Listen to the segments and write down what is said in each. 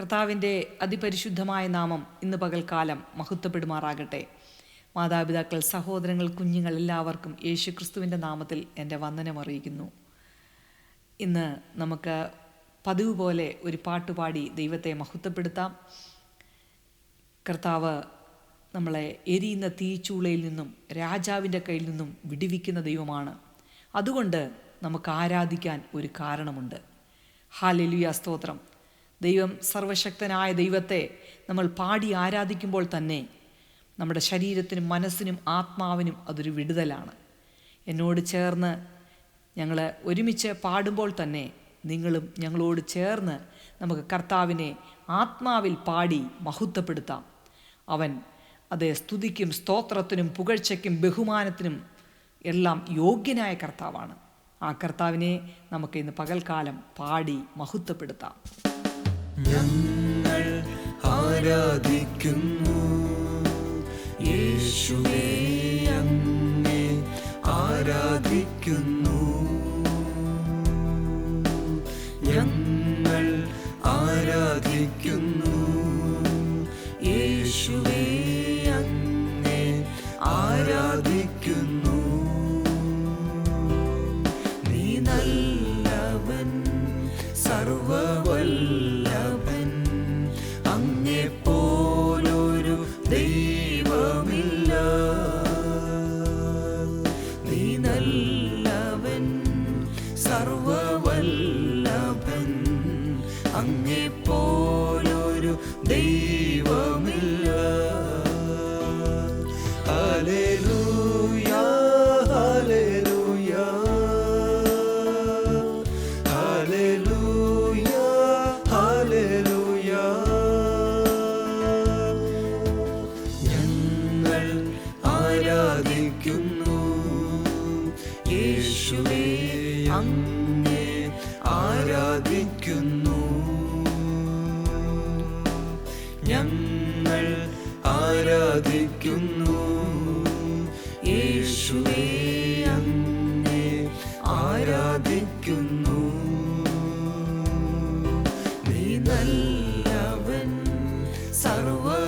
കർത്താവിന്റെ അതിപരിശുദ്ധമായ നാമം ഇന്ന് പകൽക്കാലം മഹത്വപ്പെടുമാറാകട്ടെ. മാതാപിതാക്കൾ സഹോദരങ്ങൾ കുഞ്ഞുങ്ങൾ എല്ലാവർക്കും യേശു ക്രിസ്തുവിന്റെ നാമത്തിൽ എന്റെ വന്ദനം അറിയിക്കുന്നു. ഇന്ന് നമുക്ക് പതിവ് പോലെ ഒരു പാട്ടുപാടി ദൈവത്തെ മഹത്വപ്പെടുത്താം. കർത്താവ് നമ്മളെ എരിയുന്ന തീച്ചൂളയിൽ നിന്നും രാജാവിന്റെ കയ്യിൽ നിന്നും വിടിവിക്കുന്ന ദൈവമാണ്. അതുകൊണ്ട് നമുക്ക് ആരാധിക്കാൻ ഒരു കാരണമുണ്ട്. ഹാലെലുയ സ്തോത്രം. ദൈവം സർവശക്തനായ ദൈവത്തെ നമ്മൾ പാടി ആരാധിക്കുമ്പോൾ തന്നെ നമ്മുടെ ശരീരത്തിനും മനസ്സിനും ആത്മാവിനും അതൊരു വിടുതലാണ്. എന്നോട് ചേർന്ന് ഞങ്ങൾ ഒരുമിച്ച് പാടുമ്പോൾ തന്നെ നിങ്ങളും ഞങ്ങളോട് ചേർന്ന് നമുക്ക് കർത്താവിനെ ആത്മാവിൽ പാടി മഹത്വപ്പെടുത്താം. അവൻ അത് സ്തുതിക്കും സ്തോത്രത്തിനും പുകഴ്ചയ്ക്കും ബഹുമാനത്തിനും എല്ലാം യോഗ്യനായ കർത്താവാണ്. ആ കർത്താവിനെ നമുക്ക് ഇന്ന് പകൽക്കാലം പാടി മഹത്വപ്പെടുത്താം. ഞങ്ങൾ ആരാധിക്കുന്നു. യേശുവേ അങ്ങേ ആരാധിക്കുന്നു. ഞങ്ങൾ ആരാധിക്കുന്നു. ഹല്ലേലൂയ നല്ലവൻ സർവവല്ലഭൻ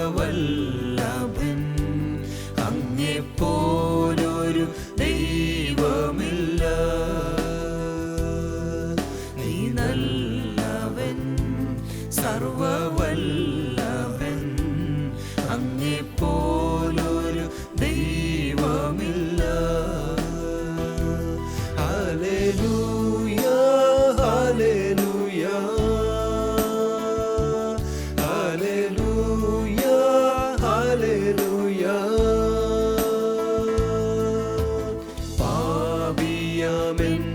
come.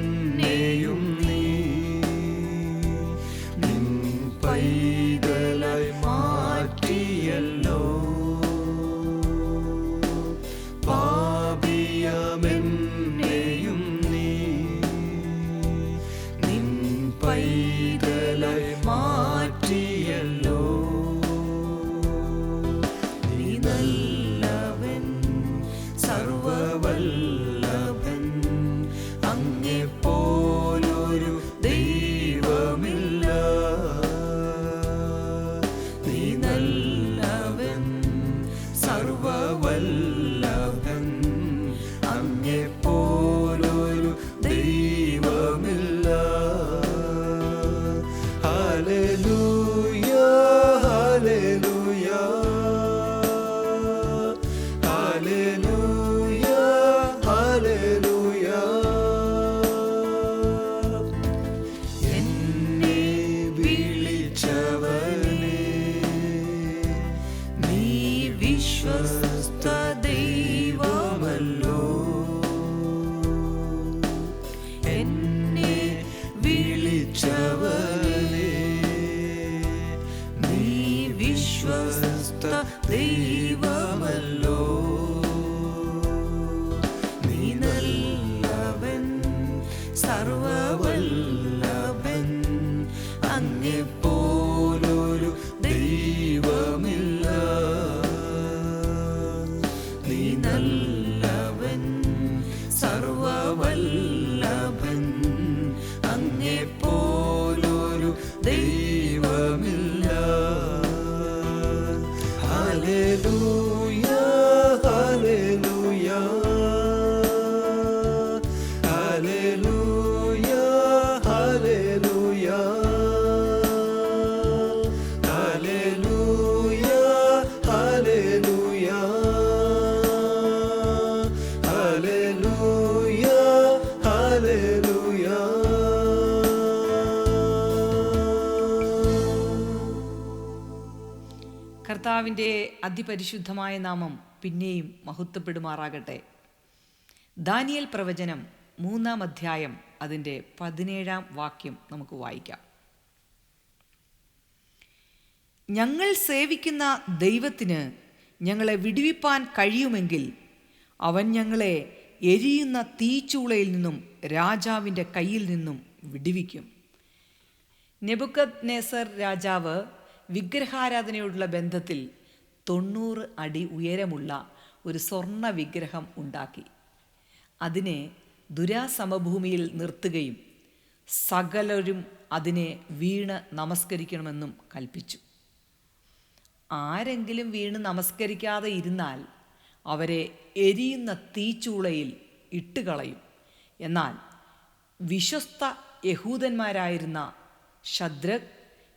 വിശ്വസ്ത ദൈവമല്ലോ കർത്താവിന്റെ അതിപരിശുദ്ധമായ നാമം പിന്നെയും മഹത്വപ്പെടുമാറാകട്ടെ. ദാനിയൽ പ്രവചനം മൂന്നാം അധ്യായം അതിന്റെ പതിനേഴാം വാക്യം നമുക്ക് വായിക്കാം. ഞങ്ങൾ സേവിക്കുന്ന ദൈവത്തിന് ഞങ്ങളെ വിടുവിപ്പാൻ കഴിയുമെങ്കിൽ അവൻ ഞങ്ങളെ എരിയുന്ന തീച്ചൂളയിൽ നിന്നും രാജാവിന്റെ കയ്യിൽ നിന്നും വിടുവിക്കും. നെബുക്കത് നേസർ രാജാവ് വിഗ്രഹാരാധനയോടുള്ള ബന്ധത്തിൽ തൊണ്ണൂറ് അടി ഉയരമുള്ള ഒരു സ്വർണ വിഗ്രഹം ഉണ്ടാക്കി. അതിനെ ദുരാസമഭൂമിയിൽ നിർത്തുകയും സകലരും അതിനെ വീണ് നമസ്കരിക്കണമെന്നും കൽപ്പിച്ചു. ആരെങ്കിലും വീണ് നമസ്കരിക്കാതെ ഇരുന്നാൽ അവരെ എരിയുന്ന തീച്ചൂളയിൽ ഇട്ടുകളയും. എന്നാൽ വിശ്വസ്ത യഹൂദന്മാരായിരുന്ന ഷദ്രക്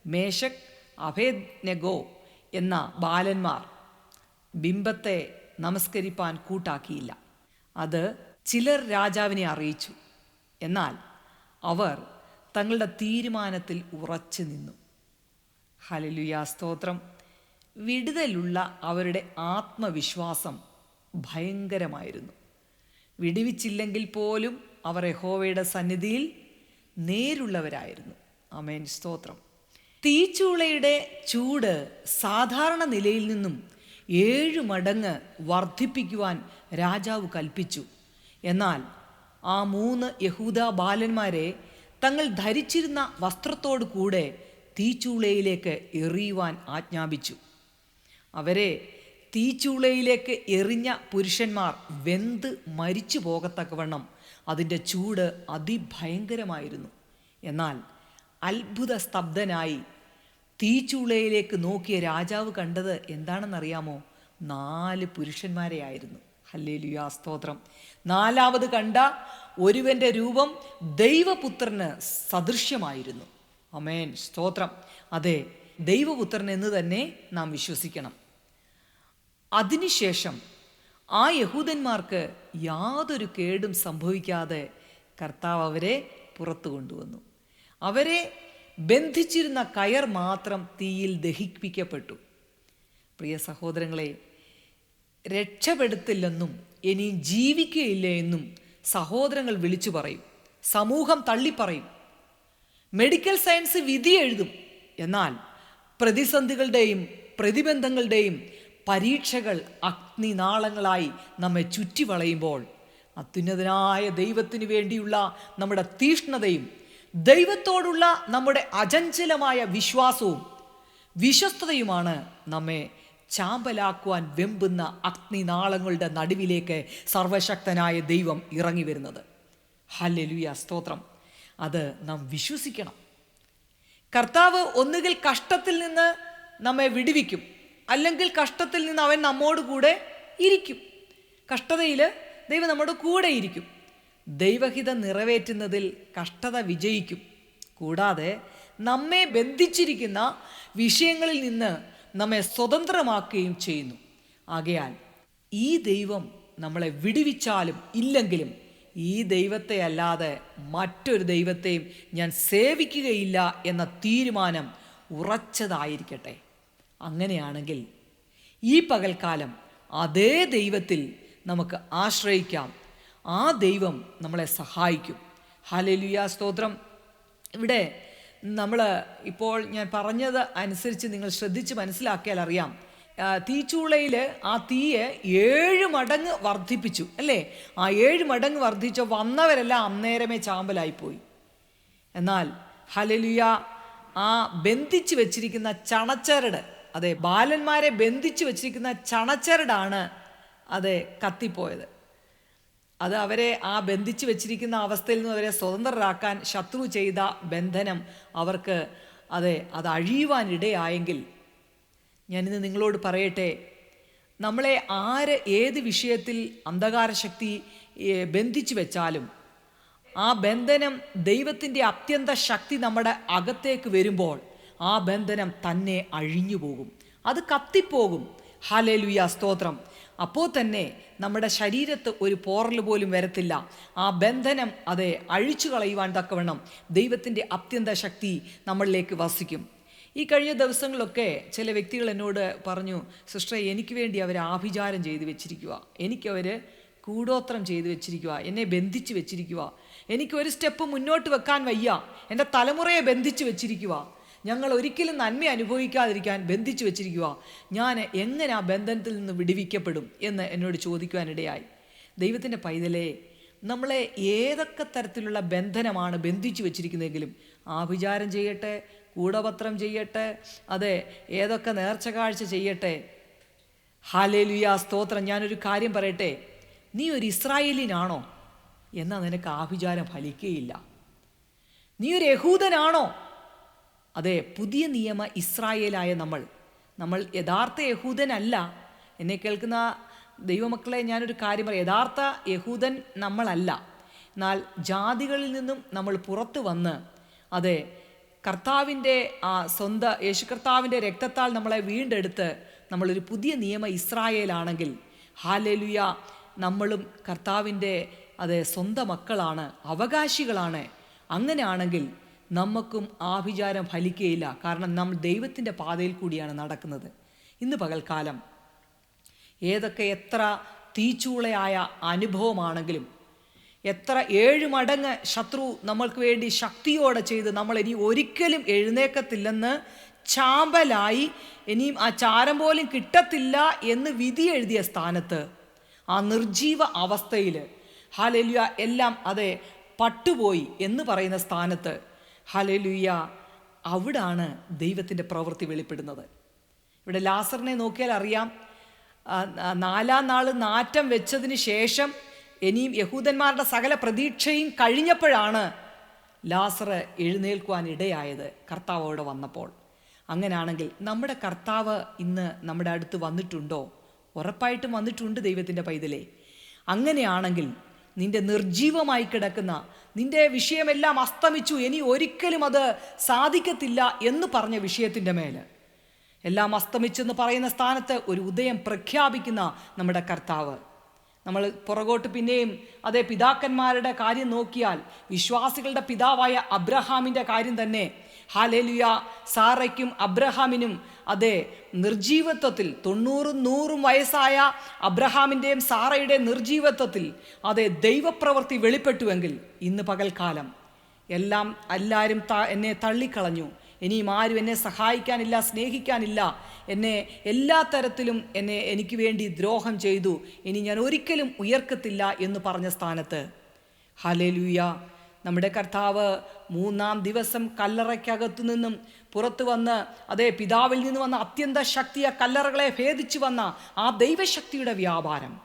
മേശക് അഭേദ്നെഗോ എന്ന ബാലന്മാർ ബിംബത്തെ നമസ്കരിപ്പാൻ കൂട്ടാക്കിയില്ല. അത് ചിലർ രാജാവിനെ അറിയിച്ചു. എന്നാൽ അവർ തങ്ങളുടെ തീരുമാനത്തിൽ ഉറച്ചു നിന്നു. ഹലലുയ സ്തോത്രം. വിടുതലുള്ള അവരുടെ ആത്മവിശ്വാസം ഭയങ്കരമായിരുന്നു. വിടുവിച്ചില്ലെങ്കിൽ പോലും അവർ യഹോവയുടെ സന്നിധിയിൽ നേരുള്ളവരായിരുന്നു. അമേൻ സ്തോത്രം. തീച്ചൂളയുടെ ചൂട് സാധാരണ നിലയിൽ നിന്നും ഏഴ് മടങ്ങ് വർദ്ധിപ്പിക്കുവാൻ രാജാവ് കൽപ്പിച്ചു. എന്നാൽ ആ മൂന്ന് യഹൂദ ബാലന്മാരെ തങ്ങൾ ധരിച്ചിരുന്ന വസ്ത്രത്തോടു കൂടെ തീച്ചൂളയിലേക്ക് എറിയുവാൻ ആജ്ഞാപിച്ചു. അവരെ തീച്ചൂളയിലേക്ക് എറിഞ്ഞ പുരുഷന്മാർ വെന്ത് മരിച്ചു പോകത്തക്കവണ്ണം അതിന്റെ ചൂട് അതിഭയങ്കരമായിരുന്നു. എന്നാൽ അത്ഭുത സ്തബ്ധനായി തീച്ചൂളയിലേക്ക് നോക്കിയ രാജാവ് കണ്ടത് എന്താണെന്നറിയാമോ? നാല് പുരുഷന്മാരെയായിരുന്നു ഹല്ലേലുയാ സ്തോത്രം. നാലാവത് കണ്ട ഒരുവന്റെ രൂപം ദൈവപുത്രന് സദൃശ്യമായിരുന്നു. അമേൻ സ്തോത്രം. അതെ ദൈവപുത്രൻ എന്ന് തന്നെ നാം വിശ്വസിക്കണം. അതിനുശേഷം ആ യഹൂദന്മാർക്ക് യാതൊരു കേടും സംഭവിക്കാതെ കർത്താവ് അവരെ പുറത്തു കൊണ്ടുവന്നു. അവരെ ബന്ധിച്ചിരുന്ന കയർ മാത്രം തീയിൽ ദഹിപ്പിക്കപ്പെട്ടു. പ്രിയ സഹോദരങ്ങളെ രക്ഷപ്പെടുത്തില്ലെന്നും ഇനി ജീവിക്കുകയില്ല എന്നും സഹോദരങ്ങൾ വിളിച്ചു പറയും. സമൂഹം തള്ളിപ്പറയും. മെഡിക്കൽ സയൻസ് വിധി എഴുതും. എന്നാൽ പ്രതിസന്ധികളുടെയും പ്രതിബന്ധങ്ങളുടെയും പരീക്ഷകൾ അഗ്നിനാളങ്ങളായി നമ്മെ ചുറ്റി വളയുമ്പോൾ അത്യുന്നതനായ ദൈവത്തിനു വേണ്ടിയുള്ള നമ്മുടെ തീഷ്ണതയും ദൈവത്തോടുള്ള നമ്മുടെ അചഞ്ചലമായ വിശ്വാസവും വിശ്വസ്തതയുമാണ് നമ്മെ ചാമ്പലാക്കുവാൻ വെമ്പുന്ന അഗ്നിനാളങ്ങളുടെ നടുവിലേക്ക് സർവശക്തനായ ദൈവം ഇറങ്ങി വരുന്നത്. ഹല്ലേലൂയ സ്തോത്രം. അത് നാം വിശ്വസിക്കണം. കർത്താവ് ഒന്നുകിൽ കഷ്ടത്തിൽ നിന്ന് നമ്മെ വിടുവിക്കും അല്ലെങ്കിൽ കഷ്ടത്തിൽ നിന്ന് അവൻ നമ്മോട് കൂടെ ഇരിക്കും. കഷ്ടതയിൽ ദൈവം നമ്മുടെ കൂടെ ഇരിക്കും. ദൈവഹിതം നിറവേറ്റുന്നതിൽ കഷ്ടത വിജയിക്കും. കൂടാതെ നമ്മെ ബന്ധിച്ചിരിക്കുന്ന വിഷയങ്ങളിൽ നിന്ന് നമ്മെ സ്വതന്ത്രമാക്കുകയും ചെയ്യുന്നു. ആകയാൽ ഈ ദൈവം നമ്മളെ വിടുവിച്ചാലും ഇല്ലെങ്കിലും ഈ ദൈവത്തെ അല്ലാതെ മറ്റൊരു ദൈവത്തെയും ഞാൻ സേവിക്കുകയില്ല എന്ന തീരുമാനം ഉറച്ചതായിരിക്കട്ടെ. അങ്ങനെയാണെങ്കിൽ ഈ പകൽക്കാലം അതേ ദൈവത്തിൽ നമുക്ക് ആശ്രയിക്കാം. ആ ദൈവം നമ്മളെ സഹായിക്കും. ഹാലേലുയ സ്തോത്രം. ഇവിടെ നമ്മൾ ഇപ്പോൾ ഞാൻ പറഞ്ഞത് അനുസരിച്ച് നിങ്ങൾ ശ്രദ്ധിച്ച് മനസ്സിലാക്കിയാൽ അറിയാം. തീച്ചൂളയിൽ ആ തീയെ ഏഴ് മടങ്ങ് വർദ്ധിപ്പിച്ചു അല്ലേ? ആ ഏഴ് മടങ്ങ് വർദ്ധിച്ച വന്നവരെല്ലാം അന്നേരമേ ചാമ്പലായിപ്പോയി. എന്നാൽ ഹലലുയ ആ ബന്ധിച്ചു വെച്ചിരിക്കുന്ന ചണച്ചരട് അതെ ബാലന്മാരെ ബന്ധിച്ചു വെച്ചിരിക്കുന്ന ചണച്ചരടാണ് അതെ കത്തിപ്പോയത്. അത് അവരെ ആ ബന്ധിച്ചു വെച്ചിരിക്കുന്ന അവസ്ഥയിൽ നിന്ന് അവരെ സ്വതന്ത്രരാക്കാൻ ശത്രു ചെയ്ത ബന്ധനം അവർക്ക് അതെ അത് അഴിയുവാനിടയായെങ്കിൽ ഞാനിന്ന് നിങ്ങളോട് പറയട്ടെ നമ്മളെ ആര് ഏത് വിഷയത്തിൽ അന്ധകാര ശക്തി ബന്ധിച്ചു വെച്ചാലും ആ ബന്ധനം ദൈവത്തിന്റെ അത്യന്ത ശക്തി നമ്മുടെ അകത്തേക്ക് വരുമ്പോൾ ആ ബന്ധനം തന്നെ അഴിഞ്ഞു പോകും അത് കത്തിപ്പോകും. ഹാലേലുയ സ്തോത്രം. അപ്പോൾ തന്നെ നമ്മുടെ ശരീരത്ത് ഒരു പോറൽ പോലും വരത്തില്ല. ആ ബന്ധനം അതെ അഴിച്ചു കളയുവാൻ തക്കവണ്ണം ദൈവത്തിന്റെ അത്യന്ത ശക്തി നമ്മളിലേക്ക് വസിക്കും. ഈ കഴിഞ്ഞ ദിവസങ്ങളൊക്കെ ചില വ്യക്തികൾ എന്നോട് പറഞ്ഞു സിസ്റ്ററെ എനിക്ക് വേണ്ടി അവർ ആഭിചാരം ചെയ്തു വെച്ചിരിക്കുക എനിക്കവർ കൂടോത്രം ചെയ്തു വെച്ചിരിക്കുക എന്നെ ബന്ധിച്ച് വെച്ചിരിക്കുക എനിക്ക് ഒരു സ്റ്റെപ്പ് മുന്നോട്ട് വെക്കാൻ വയ്യ. എന്റെ തലമുറയെ ബന്ധിച്ച് വെച്ചിരിക്കുക ഞങ്ങൾ ഒരിക്കലും നന്മ അനുഭവിക്കാതിരിക്കാൻ ബന്ധിച്ചു വെച്ചിരിക്കുക. ഞാൻ എങ്ങനെ ആ ബന്ധനത്തിൽ നിന്ന് വിടുവിക്കപ്പെടും എന്ന് എന്നോട് ചോദിക്കുവാനിടയായി. ദൈവത്തിന്റെ പൈതലേ നമ്മളെ ഏതൊക്കെ തരത്തിലുള്ള ബന്ധനമാണ് ബന്ധിച്ചു വെച്ചിരിക്കുന്നതെങ്കിലും ആഭിചാരം ചെയ്യട്ടെ കൂടപത്രം ചെയ്യട്ടെ അതെ ഏതൊക്കെ നേർച്ച കാഴ്ച ചെയ്യട്ടെ. ഹാലേലുയ സ്തോത്രം. ഞാനൊരു കാര്യം പറയട്ടെ. നീ ഒരു ഇസ്രായേലിനാണോ? എന്നാൽ നിനക്ക് ആഭിചാരം ഫലിക്കുകയില്ല. നീ ഒരു യഹൂദനാണോ? അതെ പുതിയ നിയമ ഇസ്രായേലായ നമ്മൾ. നമ്മൾ യഥാർത്ഥ യഹൂദനല്ല. എന്നെ കേൾക്കുന്ന ദൈവമക്കളെ ഞാനൊരു കാര്യം പറയാം. യഥാർത്ഥ യഹൂദൻ നമ്മളല്ല. എന്നാൽ ജാതികളിൽ നിന്നും നമ്മൾ പുറത്തു വന്ന് അതെ കർത്താവിന്റെ ആ സ്വന്ത യേശു കർത്താവിന്റെ രക്തത്താൽ നമ്മളെ വീണ്ടെടുത്ത് നമ്മളൊരു പുതിയ നിയമ ഇസ്രായേലാണെങ്കിൽ ഹാലലുയ നമ്മളും കർത്താവിന്റെ അതെ സ്വന്തം മക്കളാണ് അവകാശികളാണ്. അങ്ങനെയാണെങ്കിൽ നമുക്കും ആഭിചാരം ഫലിക്കുകയില്ല. കാരണം നമ്മൾ ദൈവത്തിന്റെ പാതയിൽ കൂടിയാണ് നടക്കുന്നത്. ഇന്ന് പകൽക്കാലം ഏതൊക്കെ എത്ര തീച്ചൂളയായ അനുഭവമാണെങ്കിലും എത്ര ഏഴ് മടങ്ങ് ശത്രു നമ്മൾക്ക് വേണ്ടി ശക്തിയോടെ ചെയ്ത് നമ്മൾ ഇനി ഒരിക്കലും എഴുന്നേക്കത്തില്ലെന്ന് ചാമ്പലായി ഇനിയും ആ ചാരം പോലും കിട്ടത്തില്ല എന്ന് വിധി എഴുതിയ സ്ഥാനത്ത് ആ നിർജീവ അവസ്ഥയിൽ ഹാലലുയ എല്ലാം അതെ പട്ടുപോയി എന്ന് പറയുന്ന സ്ഥാനത്ത് ഹാലലുയ അവിടാണ് ദൈവത്തിന്റെ പ്രവൃത്തി വെളിപ്പെടുന്നത്. ഇവിടെ ലാസറിനെ നോക്കിയാൽ അറിയാം. നാലാം നാൾ നാറ്റം വെച്ചതിന് ശേഷം ഇനിയും യഹൂദന്മാരുടെ സകല പ്രതീക്ഷയും കഴിഞ്ഞപ്പോഴാണ് ലാസർ എഴുന്നേൽക്കുവാൻ ഇടയായത് കർത്താവ് അവിടെ വന്നപ്പോൾ. അങ്ങനെയാണെങ്കിൽ നമ്മുടെ കർത്താവ് ഇന്ന് നമ്മുടെ അടുത്ത് വന്നിട്ടുണ്ടോ? ഉറപ്പായിട്ടും വന്നിട്ടുണ്ട് ദൈവത്തിന്റെ പൈതലേ. അങ്ങനെയാണെങ്കിൽ നിന്റെ നിർജീവമായി കിടക്കുന്ന നിന്റെ വിഷയമെല്ലാം അസ്തമിച്ചു ഇനി ഒരിക്കലും അത് സാധിക്കത്തില്ല എന്ന് പറഞ്ഞ വിഷയത്തിന്റെ മേൽ എല്ലാം അസ്തമിച്ചെന്ന് പറയുന്ന സ്ഥാനത്ത് ഒരു ഉദയം പ്രഖ്യാപിക്കുന്ന നമ്മുടെ കർത്താവ്. നമ്മൾ പുറകോട്ട് പിന്നെയും അതേ പിതാക്കന്മാരുടെ കാര്യം നോക്കിയാൽ വിശ്വാസികളുടെ പിതാവായ അബ്രഹാമിന്റെ കാര്യം തന്നെ ഹാലേലുയ സാറയ്ക്കും അബ്രഹാമിനും അതെ നിർജീവത്വത്തിൽ തൊണ്ണൂറും നൂറും വയസ്സായ അബ്രഹാമിന്റെയും സാറയുടെ നിർജീവത്വത്തിൽ അതെ ദൈവപ്രവൃത്തി വെളിപ്പെട്ടുവെങ്കിൽ ഇന്ന് പകൽക്കാലം. എല്ലാം എല്ലാവരും ത എന്നെ തള്ളിക്കളഞ്ഞു. ഇനിയും ആരും എന്നെ സഹായിക്കാനില്ല സ്നേഹിക്കാനില്ല. എന്നെ എല്ലാ തരത്തിലും എന്നെ എനിക്ക് വേണ്ടി ദ്രോഹം ചെയ്തു. ഇനി ഞാൻ ഒരിക്കലും ഉയർക്കത്തില്ല എന്ന് പറഞ്ഞ സ്ഥാനത്ത്. ഹലേലൂയ നമ്മുടെ കർത്താവ് മൂന്നാം ദിവസം കല്ലറയ്ക്കകത്തു നിന്നും പുറത്തു വന്ന് അതേ പിതാവിൽ നിന്ന് വന്ന അത്യന്ത ശക്തിയ കല്ലറകളെ ഭേദിച്ചു വന്ന ആ ദൈവശക്തിയുടെ വ്യാപാരം.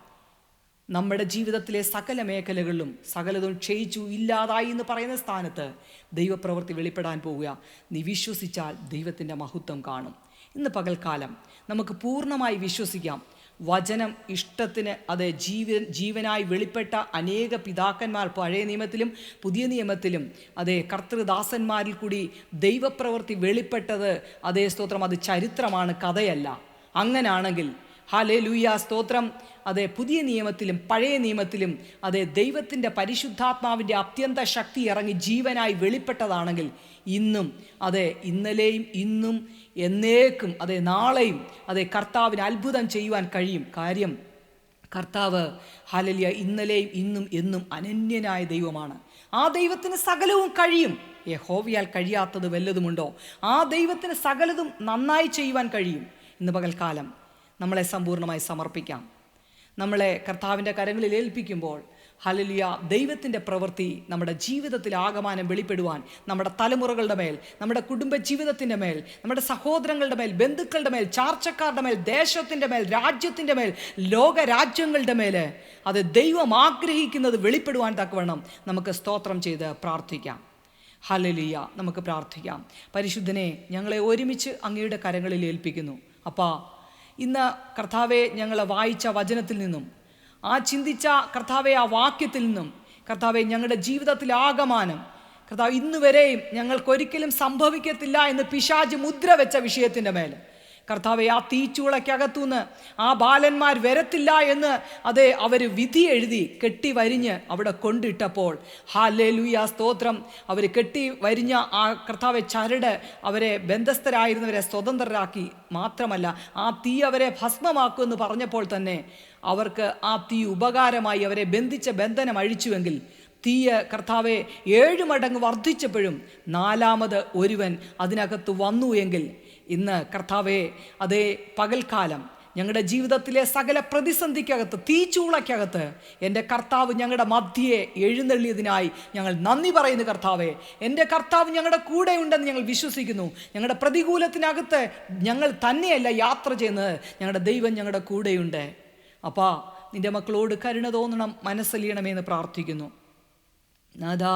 നമ്മുടെ ജീവിതത്തിലെ സകല മേഖലകളിലും സകലതും ക്ഷയിച്ചു ഇല്ലാതായി എന്ന് പറയുന്ന സ്ഥാനത്ത് ദൈവപ്രവൃത്തി വെളിപ്പെടാൻ പോവുക. നീ വിശ്വസിച്ചാൽ ദൈവത്തിന്റെ മഹത്വം കാണും. ഇന്ന് പകൽക്കാലം നമുക്ക് പൂർണമായി വിശ്വസിക്കാം. വചനം ഇഷ്ടത്തിന് അത് ജീവൻ ജീവനായി വെളിപ്പെട്ട അനേക പിതാക്കന്മാർ പഴയ നിയമത്തിലും പുതിയ നിയമത്തിലും അതേ കർത്തൃദാസന്മാരിൽ കൂടി ദൈവപ്രവൃത്തി വെളിപ്പെട്ടത് അതേ സ്തോത്രം അത് ചരിത്രമാണ് കഥയല്ല. അങ്ങനാണെങ്കിൽ ഹാലേ ലൂയ സ്തോത്രം. അതെ പുതിയ നിയമത്തിലും പഴയ നിയമത്തിലും അതെ ദൈവത്തിന്റെ പരിശുദ്ധാത്മാവിന്റെ അത്യന്ത ശക്തി ഇറങ്ങി ജീവനായി വെളിപ്പെട്ടതാണെങ്കിൽ ഇന്നും അതെ ഇന്നലെയും ഇന്നും എന്നേക്കും അതെ നാളെയും അതെ കർത്താവിന് അത്ഭുതം ചെയ്യുവാൻ കഴിയും. കാര്യം കർത്താവ് ഹാലലിയ ഇന്നലെയും ഇന്നും എന്നും അനന്യനായ ദൈവമാണ്. ആ ദൈവത്തിന് സകലവും കഴിയും. യഹോവയാൽ കഴിയാത്തത് വല്ലതുമുണ്ടോ? ആ ദൈവത്തിന് സകലതും നന്നായി ചെയ്യുവാൻ കഴിയും. ഇന്ന് പകൽക്കാലം നമ്മളെ സമ്പൂർണമായി സമർപ്പിക്കാം. നമ്മളെ കർത്താവിന്റെ കരങ്ങളിൽ ഏൽപ്പിക്കുമ്പോൾ ഹലലിയ ദൈവത്തിന്റെ പ്രവൃത്തി നമ്മുടെ ജീവിതത്തിൽ ആകമാനം വെളിപ്പെടുവാൻ നമ്മുടെ തലമുറകളുടെ മേൽ നമ്മുടെ കുടുംബ ജീവിതത്തിന്റെ മേൽ നമ്മുടെ സഹോദരങ്ങളുടെ മേൽ ബന്ധുക്കളുടെ മേൽ ചാർച്ചക്കാരുടെ മേൽ ദേശത്തിന്റെ മേൽ രാജ്യത്തിന്റെ മേൽ ലോകരാജ്യങ്ങളുടെ മേൽ അത് ദൈവം ആഗ്രഹിക്കുന്നത് വെളിപ്പെടുവാൻ തക്കവണ്ണം നമുക്ക് സ്തോത്രം ചെയ്ത് പ്രാർത്ഥിക്കാം. ഹലലിയ നമുക്ക് പ്രാർത്ഥിക്കാം. പരിശുദ്ധനെ ഞങ്ങളെ ഒരുമിച്ച് അങ്ങയുടെ കരങ്ങളിൽ ഏൽപ്പിക്കുന്നു. അപ്പാ ഇന്ന് കർത്താവെ ഞങ്ങൾ വായിച്ച വചനത്തിൽ നിന്നും ആ ചിന്തിച്ച കർത്താവെ ആ വാക്യത്തിൽ നിന്നും കർത്താവെ ഞങ്ങളുടെ ജീവിതത്തിൽ ആകമാനം കർത്താവ് ഇന്നുവരെയും ഞങ്ങൾക്കൊരിക്കലും സംഭവിക്കത്തില്ല എന്ന് പിശാജ് മുദ്ര വെച്ച വിഷയത്തിന്റെ മേൽ കർത്താവെ ആ തീച്ചുളയ്ക്കകത്തുനിന്ന് ആ ബാലന്മാർ വരത്തില്ല എന്ന് അതെ അവർ വിധി എഴുതി കെട്ടി വരിഞ്ഞ് അവിടെ കൊണ്ടിട്ടപ്പോൾ. ഹാലേ ലൂയ സ്തോത്രം. അവർ കെട്ടി വരിഞ്ഞ ആ കർത്താവെ ചരട് അവരെ ബന്ധസ്ഥരായിരുന്നവരെ സ്വതന്ത്രരാക്കി മാത്രമല്ല ആ തീ അവരെ ഭസ്മമാക്കുമെന്ന് പറഞ്ഞപ്പോൾ തന്നെ അവർക്ക് ആ തീ ഉപകാരമായി അവരെ ബന്ധിച്ച ബന്ധനം അഴിച്ചുവെങ്കിൽ തീയ കർത്താവെ ഏഴ് മടങ്ങ് വർദ്ധിച്ചപ്പോഴും നാലാമത് ഒരുവൻ അതിനകത്ത് വന്നു എങ്കിൽ ഇന്ന് കർത്താവെ അതേ പകൽക്കാലം ഞങ്ങളുടെ ജീവിതത്തിലെ സകല പ്രതിസന്ധിക്കകത്ത് തീച്ചൂളയ്ക്കകത്ത് എന്റെ കർത്താവ് ഞങ്ങളുടെ മധ്യയെ എഴുന്നള്ളിയതിനായി ഞങ്ങൾ നന്ദി പറയുന്നു കർത്താവെ. എന്റെ കർത്താവ് ഞങ്ങളുടെ കൂടെ ഉണ്ടെന്ന് ഞങ്ങൾ വിശ്വസിക്കുന്നു. ഞങ്ങളുടെ പ്രതികൂലത്തിനകത്ത് ഞങ്ങൾ തന്നെയല്ല യാത്ര ചെയ്യുന്നത്. ഞങ്ങളുടെ ദൈവം ഞങ്ങളുടെ കൂടെയുണ്ട്. അപ്പാ നിന്റെ മക്കളോട് കരുണ തോന്നണം മനസ്സലിയണമെന്ന് പ്രാർത്ഥിക്കുന്നു. നാഥാ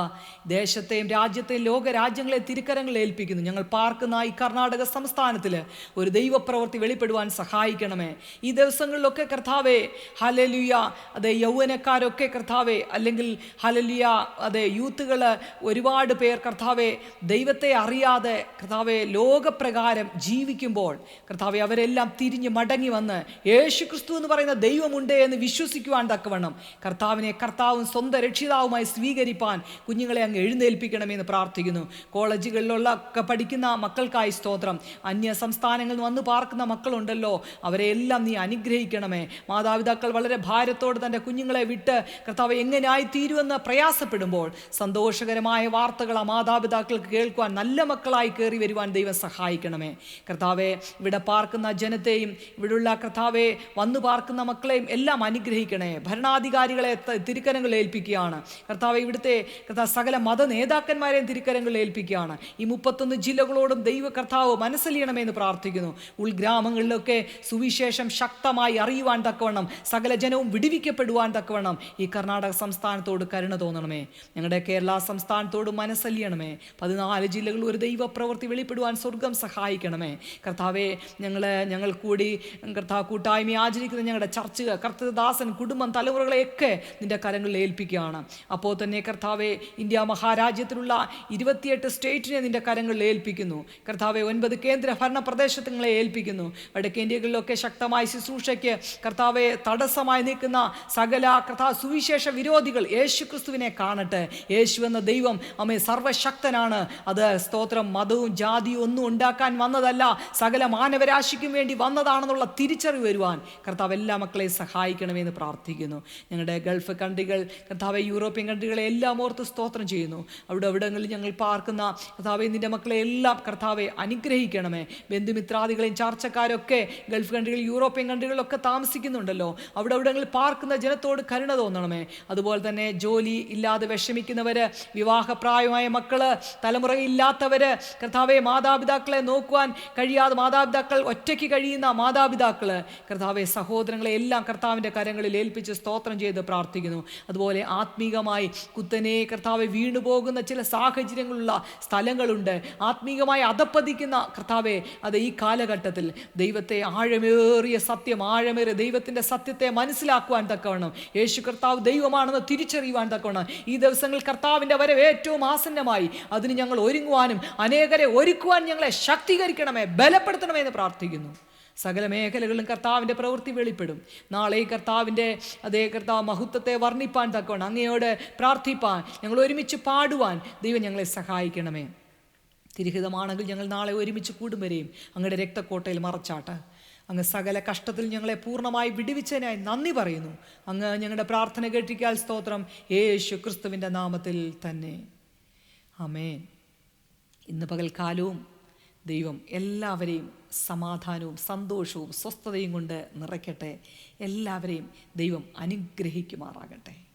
ദേശത്തെയും രാജ്യത്തെയും ലോക രാജ്യങ്ങളെ തിരുക്കരങ്ങൾ ഏൽപ്പിക്കുന്നു. ഞങ്ങൾ പാർക്കുന്ന ഈ കർണാടക സംസ്ഥാനത്തിൽ ഒരു ദൈവപ്രവൃത്തി വെളിപ്പെടുവാൻ സഹായിക്കണമേ. ഈ ദിവസങ്ങളിലൊക്കെ കർത്താവേ ഹലലുയ അതെ യൗവനക്കാരൊക്കെ കർത്താവേ അല്ലെങ്കിൽ ഹലലുയ അതെ യൂത്തുകൾ ഒരുപാട് പേർ കർത്താവേ ദൈവത്തെ അറിയാതെ കർത്താവെ ലോകപ്രകാരം ജീവിക്കുമ്പോൾ കർത്താവെ അവരെല്ലാം തിരിഞ്ഞ് മടങ്ങി വന്ന് യേശു ക്രിസ്തു എന്ന് പറയുന്ന ദൈവമുണ്ട് എന്ന് വിശ്വസിക്കുവാൻ തക്കവണ്ണം കർത്താവിനെ കർത്താവും സ്വന്തം രക്ഷിതാവുമായി സ്വീകരിപ്പാൻ കുഞ്ഞുങ്ങളെ അങ്ങ് എഴുന്നേൽപ്പിക്കണമെന്ന് പ്രാർത്ഥിക്കുന്നു. കോളേജുകളിലുള്ള ഒക്കെ പഠിക്കുന്ന മക്കൾക്കായി സ്തോത്രം. അന്യ സംസ്ഥാനങ്ങളിൽ വന്ന് പാർക്കുന്ന മക്കളുണ്ടല്ലോ അവരെ എല്ലാം നീ അനുഗ്രഹിക്കണമേ. മാതാപിതാക്കൾ വളരെ ഭാരത്തോട് തന്റെ കുഞ്ഞുങ്ങളെ വിട്ട് കർത്താവ് എങ്ങനെയായി തീരുമെന്ന് പ്രയാസപ്പെടുമ്പോൾ സന്തോഷകരമായ വാർത്തകൾ ആ മാതാപിതാക്കൾക്ക് കേൾക്കുവാൻ നല്ല മക്കളായി കയറി വരുവാൻ ദൈവം സഹായിക്കണമേ. കർത്താവെ ഇവിടെ പാർക്കുന്ന ജനത്തെയും ഇവിടെയുള്ള കർത്താവെ വന്നു പാർക്കുന്ന മക്കളെയും എല്ലാം അനുഗ്രഹിക്കണേ. ഭരണാധികാരികളെ തിരുക്കനങ്ങൾ ഏൽപ്പിക്കുകയാണ്. കർത്താവ് ഇവിടുത്തെ കർത്താവ് സകല മത നേതാക്കന്മാരെയും തിരുക്കരങ്ങളിൽ ഏൽപ്പിക്കുകയാണ്. ഈ മുപ്പത്തൊന്ന് ജില്ലകളോടും ദൈവ കർത്താവ് മനസ്സലിയണമെന്ന് പ്രാർത്ഥിക്കുന്നു. ഉൾഗ്രാമങ്ങളിലൊക്കെ സുവിശേഷം ശക്തമായി അറിയുവാൻ തക്കവണ്ണം സകല ജനവും വിടുവിക്കപ്പെടുവാൻ തക്കവണ്ണം ഈ കർണാടക സംസ്ഥാനത്തോട് കരുണ തോന്നണമേ. ഞങ്ങളുടെ കേരള സംസ്ഥാനത്തോട് മനസ്സലിയണമേ. പതിനാല് ജില്ലകളിൽ ഒരു ദൈവ പ്രവൃത്തി വെളിപ്പെടുവാൻ സ്വർഗം സഹായിക്കണമേ. കർത്താവെ ഞങ്ങൾ ഞങ്ങൾ കൂടി കർത്താവ് കൂട്ടായ്മ ആചരിക്കുന്ന ഞങ്ങളുടെ ചർച്ചുകൾ കർത്തദാസൻ കുടുംബം തലമുറകളെയൊക്കെ നിന്റെ കരങ്ങളിൽ ഏൽപ്പിക്കുകയാണ്. അപ്പോൾ തന്നെ കർത്താവെ ഇന്ത്യ മഹാരാജ്യത്തിലുള്ള ഇരുപത്തിയെട്ട് സ്റ്റേറ്റിനെ നിന്റെ കരങ്ങളിൽ ഏൽപ്പിക്കുന്നു. കർത്താവെ ഒൻപത് കേന്ദ്ര ഭരണ പ്രദേശങ്ങളെ ഏൽപ്പിക്കുന്നു വടക്കേന്ത്യകളിലൊക്കെ ശക്തമായ ശുശ്രൂഷയ്ക്ക് കർത്താവെ തടസ്സമായി നിൽക്കുന്ന സകല കർത്താവ് സുവിശേഷ വിരോധികൾ യേശു ക്രിസ്തുവിനെ കാണട്ടെ. യേശു എന്ന ദൈവം അമ്മേ സർവശക്തനാണ്. അത് സ്തോത്രം മതവും ജാതിയും ഒന്നും ഉണ്ടാക്കാൻ വന്നതല്ല. സകല മാനവരാശിക്കും വേണ്ടി വന്നതാണെന്നുള്ള തിരിച്ചറിവ് വരുവാൻ കർത്താവ് എല്ലാ മക്കളെയും സഹായിക്കണമെന്ന് പ്രാർത്ഥിക്കുന്നു. ഞങ്ങളുടെ ഗൾഫ് കൺട്രികൾ കർത്താവ് യൂറോപ്യൻ കൺട്രികളെ എല്ലാം ഓർത്ത് സ്തോത്രം ചെയ്യുന്നു. അവിടെ അവിടങ്ങളിൽ ഞങ്ങൾ പാർക്കുന്ന കർത്താവെ നിന്റെ മക്കളെ എല്ലാം കർത്താവെ അനുഗ്രഹിക്കണമേ. ബന്ധുമിത്രാദികളെയും ചാർച്ചക്കാരൊക്കെ ഗൾഫ് കൺട്രികളിൽ യൂറോപ്യൻ കൺട്രികളിലൊക്കെ താമസിക്കുന്നുണ്ടല്ലോ. അവിടെ അവിടങ്ങളിൽ പാർക്കുന്ന ജനത്തോട് കരുണ തോന്നണമേ. അതുപോലെ തന്നെ ജോലി ഇല്ലാതെ വിഷമിക്കുന്നവര് വിവാഹപ്രായമായ മക്കൾ തലമുറയില്ലാത്തവര് കർത്താവെ മാതാപിതാക്കളെ നോക്കുവാൻ കഴിയാതെ മാതാപിതാക്കൾ ഒറ്റയ്ക്ക് കഴിയുന്ന മാതാപിതാക്കൾ കർത്താവെ സഹോദരങ്ങളെ എല്ലാം കർത്താവിന്റെ കരങ്ങളിൽ ഏൽപ്പിച്ച് സ്തോത്രം ചെയ്ത് പ്രാർത്ഥിക്കുന്നു. അതുപോലെ ആത്മീകമായി കുത്തനെ കർത്താവെ വീണുപോകുന്ന ചില സാഹചര്യങ്ങളുള്ള സ്ഥലങ്ങളുണ്ട്. ആത്മീകമായി അധപ്പതിക്കുന്ന കർത്താവെ അത് ഈ കാലഘട്ടത്തിൽ ദൈവത്തെ ആഴമേറിയ സത്യം ആഴമേറിയ ദൈവത്തിന്റെ സത്യത്തെ മനസ്സിലാക്കുവാൻ തക്കവണ്ണം യേശു കർത്താവ് ദൈവമാണെന്ന് തിരിച്ചറിയുവാൻ തക്കവണ്ണം ഈ ദിവസങ്ങൾ കർത്താവിന്റെ വരവ് ഏറ്റവും ആസന്നമായി. അതിന് ഞങ്ങൾ ഒരുങ്ങുവാനും അനേകരെ ഒരുക്കുവാൻ ഞങ്ങളെ ശക്തീകരിക്കണമേ ബലപ്പെടുത്തണമേ എന്ന് പ്രാർത്ഥിക്കുന്നു. സകല മേഖലകളിലും കർത്താവിന്റെ പ്രവൃത്തി വെളിപ്പെടും. നാളെ ഈ കർത്താവിന്റെ അതേ കർത്താവ് മഹത്വത്തെ വർണിപ്പാൻ തക്കവണ്ണം അങ്ങയോട് പ്രാർത്ഥിപ്പാൻ ഞങ്ങൾ ഒരുമിച്ച് പാടുവാൻ ദൈവം ഞങ്ങളെ സഹായിക്കണമേ. തിരിഹിതമാണെങ്കിൽ ഞങ്ങൾ നാളെ ഒരുമിച്ച് കൂടും വരെയും അങ്ങയുടെ രക്തക്കോട്ടയിൽ മറച്ചാട്ട് അങ്ങ് സകല കഷ്ടത്തിൽ ഞങ്ങളെ പൂർണമായി വിടുവിച്ചതിനായി നന്ദി പറയുന്നു. അങ്ങ് ഞങ്ങളുടെ പ്രാർത്ഥന കേട്ടിക്കാൽ സ്തോത്രം യേശു ക്രിസ്തുവിന്റെ നാമത്തിൽ തന്നെ. ആമേൻ. ഇന്ന് പകൽക്കാലവും ദൈവം എല്ലാവരെയും സമാധാനവും സന്തോഷവും സ്വസ്ഥതയും കൊണ്ട് നിറയ്ക്കട്ടെ. എല്ലാവരെയും ദൈവം അനുഗ്രഹിക്കുമാറാകട്ടെ.